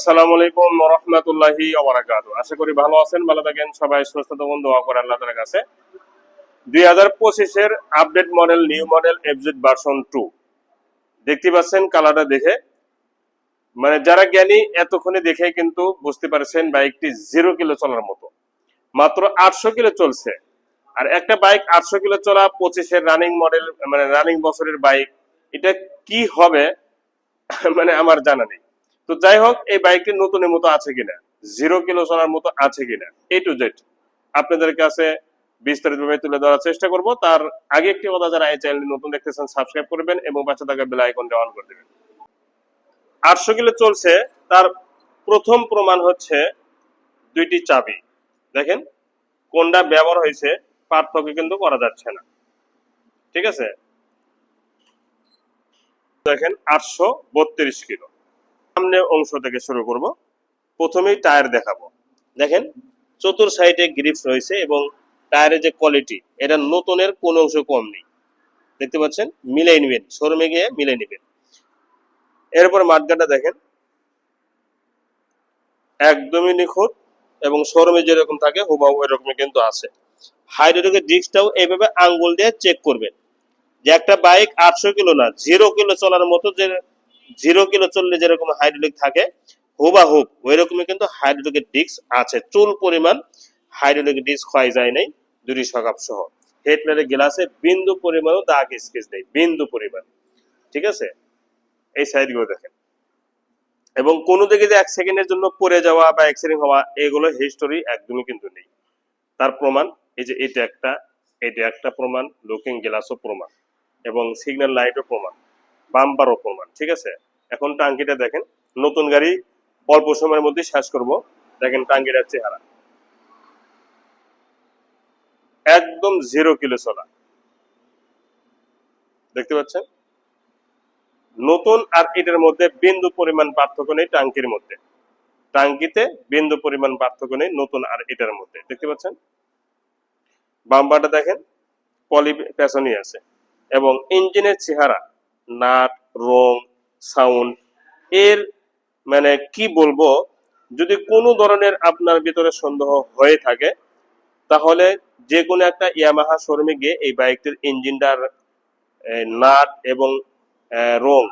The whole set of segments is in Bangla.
আসসালামু আলাইকুম রহমতুল্লাহি আশা করি ভালো আছেন, ভালো থাকেন, সবাই সুস্থ থাকুন, দোয়া করে আল্লাহ তাআলার কাছে। দুই হাজার পঁচিশের update model, new model FZ version two দেখতে পাচ্ছেন কালারটা দেখে? মানে যারা জ্ঞানী, এতক্ষণে দেখে কিন্তু বুঝতে পারছেন বাইকটি জিরো কিলো চলার মতো। মাত্র আটশো কিলো চলছে। আর একটা বাইক আটশো কিলো চলা পঁচিশের রানিং মডেল মানে রানিং বছরের বাইক এটা কি হবে? মানে আমার জানা নেই। তো যাই হোক, এই বাইকটি নতুনের মতো আছে কিনা? জিরো কিলো চলার মতো আছে কিনা? এ টু জেড আপনাদের কাছে বিস্তারিতভাবে তুলে ধরার চেষ্টা করব। তার আগে একটি কথা যারা এই চ্যানেলটি নতুন দেখতেছেন সাবস্ক্রাইব করবেন এবং পাশে থাকা বেল আইকনটা অন করে দেবেন। আটশো কিলো চলছে। তার প্রথম প্রমাণ হচ্ছে দুইটি চাবি। দেখেন, কোনটা ব্যবহার হয়েছে, পার্থক্য কিন্তু করা যাচ্ছে না। ঠিক আছে? দেখেন, আটশো বত্রিশ কিলো সামনে অংশ থেকে শুরু করব। প্রথমেই টায়ার দেখাবো। দেখেন, চতুর সাইডে গ্রিপস রয়েছে এবং টায়ারের যে কোয়ালিটি এটা নতুনের কোন অংশ কম নেই। দেখতে পাচ্ছেন? মিলাই নেবেন, শোরুমে গিয়ে মিলাই নেবেন। এরপর মাঠগাটা দেখেন। একদমই নিখুঁত এবং শোরুমে যেরকম থাকে, হুবাহু এরকমই কিন্তু আছে। হাইড্রোলিকের ডিস্কটাও এইভাবে আঙ্গুল দিয়ে চেক করবেন। যে একটা বাইক আটশো কিলো না জিরো কিলো চলার মতো যে জিরো কিলো চললে যেরকম হাইড্রোলিক থাকে হুবা হুব ওই রকমই কিন্তু হাইড্রোলিকের ডিস্ক আছে। চুল পরিমাণ হাইড্রোলিক ডিস্ক ক্ষয় যায় নাই, দুটি সকাপ সহ। হেডলাইটের গ্লাসে বিন্দু পরিমাণও দাগ স্কেচ নেই, বিন্দু পরিমাণ। ঠিক আছে? এই সাইডগুলো দেখেন। এবং কোনো দিকে যে এক সেকেন্ডের জন্য পড়ে যাওয়া বা অ্যাক্সিডেন্ট হওয়া, এগুলো হিস্টোরি একদমই কিন্তু নেই। তার প্রমাণ, এই যে এটা একটা এটা একটা প্রমাণ লুকিং গ্লাসও প্রমাণ। এবং সিগন্যাল লাইটও প্রমাণ। বাম্পারও প্রমাণ ঠিক আছে? এখন টাঙ্কিটা দেখেন, নতুন গাড়ি, অল্প সময়ের মধ্যে শেষ করব। দেখেন টাঙ্কিটার চেহারা। একদম জিরো কিলো চলা দেখতে পাচ্ছেন? নতুন আর এটার মধ্যে বিন্দু পরিমাণ পার্থক্য নেই টাঙ্কির মধ্যে। টাঙ্কিতে বিন্দু পরিমাণ পার্থক্য নেই নতুন আর এটার মধ্যে। দেখতে পাচ্ছেন? বাম্পারটা দেখেন, পলি, পেছনই আছে। এবং ইঞ্জিনের চেহারা নাট রং সাউন্ড এর মানে কি বলব, যদি কোনো ধরনের আপনার ভিতরে সন্দেহ হয়ে থাকে, তাহলে যে কোনো একটা ইয়ামাহা শোরুমে গিয়ে এই বাইকটির ইঞ্জিনটার নাট এবং রং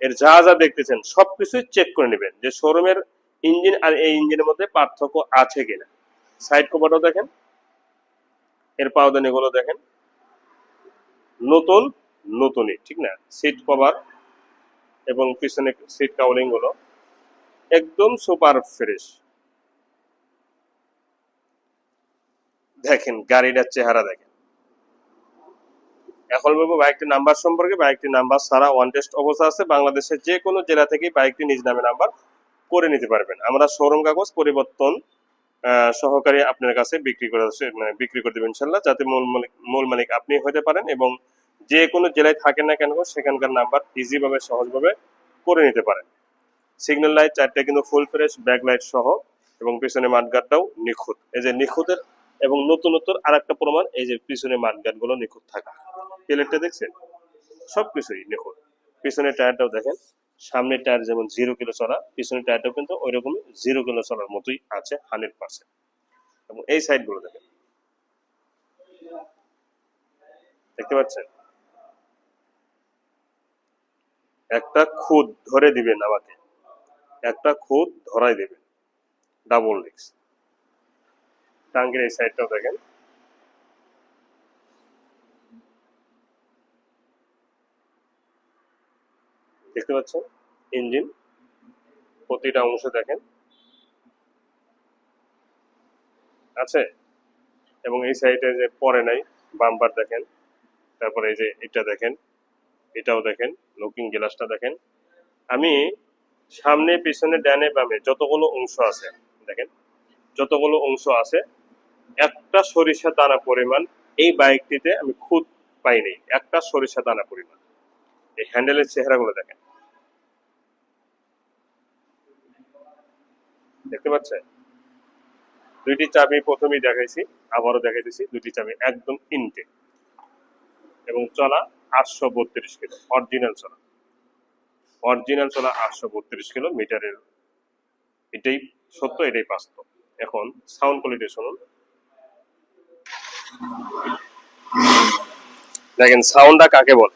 এর যা যা দেখতেছেন সবকিছুই চেক করে নেবেন যে শোরুমের ইঞ্জিন আর এই ইঞ্জিনের মধ্যে পার্থক্য আছে কিনা। সাইড কভারটাও দেখেন, এর পাওদানি গুলো দেখেন। নতুন নতুনই, ঠিক না? সিট কভার এবং পিছনে সিট কাউলিংগুলো একদম সুপার ফ্রেশ দেখেন, গাড়িটার চেহারা দেখেন। এখন বলব বাইকটির নাম্বার সম্পর্কে বাইকটির নাম্বার সারা ওয়ান টেস্ট অবস্থা আছে। বাংলাদেশের যে কোনো জেলা থেকে বাইকটি নিজ নামে নাম্বার করে নিতে পারবেন। আমরা শোরুম কাগজ পরিবর্তন সহকারে আপনার কাছে বিক্রি করে মানে বিক্রি করে দেবেন ইনশাল্লাহ, যাতে মূল মালিক মূল মালিক আপনি হতে পারেন এবং যে কোনো জেলায় থাকেন না কেন, সেখানকার নাম্বার ইজি ভাবে সহজভাবে করে নিতে পারেন। সিগন্যাল লাইট চারটে কিন্তু ফুল ফ্রেশ ব্যাক লাইট সহ এবং পিছনে মাঠগাটটাও নিখুঁত। এই যে নিখুঁতের এবং নতুনত্বর আর একটা প্রমাণ, এই যে পিছনে মাঠগাটগুলো নিখুঁত থাকা। প্লেটটা দেখছেন? সবকিছুই নিখুঁত। পিছনের টায়ারটাও দেখেন, সামনের টায়ার যেমন জিরো কিলো চলা পিছনের টায়ারটাও কিন্তু ওই রকম জিরো কিলো চলার মতোই আছে হান্ড্রেড পার্সেন্ট এবং এই সাইডগুলো দেখেন। দেখতে পাচ্ছেন? একটা খুদ ধরে দিবেন আমাকে। একটা খুদ ধরাই দিবেন। ডাবল রিক্স টাঙ্গের এই সাইডটাও দেখেন। দেখতে পাচ্ছেন? ইঞ্জিন প্রতিটা অংশ দেখেন। আছে? এবং এই সাইডে যে পরে নাই বাম্পার দেখেন। তারপরে এই যে এটা দেখেন। এটাও দেখেন। লুকিং গ্লাসটা দেখেন। আমি সামনে, পিছনে, ডানে, বামে যতগুলো অংশ আছে, দেখেন, যতগুলো অংশ আছে, একটা সরিষা দানা পরিমাণ এই বাইকটিতে আমি খুদ পাইনি একটা সরিষা দানা পরিমাণ। এই হ্যান্ডেলের চেহারাগুলো দেখেন। দেখতে পাচ্ছেন? দুইটি চাবি প্রথমেই দেখাইছি, আবারও দেখাইতেছি, দুইটি চাবি একদম ইনটেক এবং চলা আটশো বত্রিশ কিলো। অরিজিনাল চলা। অরিজিনাল চলা আটশো বত্রিশ কিলো মিটারের। এটাই সত্য, এটাই বাস্তব। এখন সাউন্ড কোয়ালিটি শুনুন। দেখেন সাউন্ডটা কাকে বলে?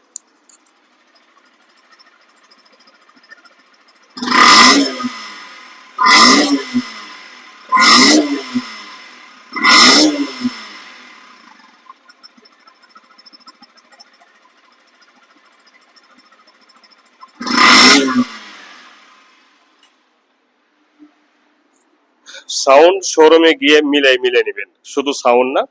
সাউন্ড শোরুমে গিয়ে মিলাই মিলে নেবেন। শুধু সাউন্ড না,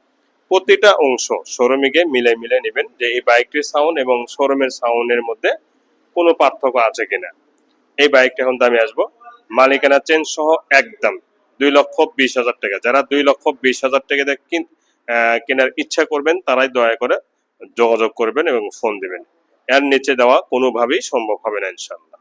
প্রতিটা অংশ শোরুমে গিয়ে মিলাই মিলে নেবেন যে এই বাইকটির সাউন্ড এবং শোরুমের সাউন্ডের মধ্যে কোনো পার্থক্য আছে কিনা। এই বাইকটা এখন দামে আসব। মালিকানা চেঞ্জ সহ একদম দুই লক্ষ বিশ হাজার টাকা। যারা দুই লক্ষ বিশ হাজার টাকা কেনার ইচ্ছা করবেন, তারাই দয়া করে যোগাযোগ করবেন এবং ফোন দিবেন। এর নিচে দেওয়া কোনোভাবেই সম্ভব হবে না ইনশাল্লাহ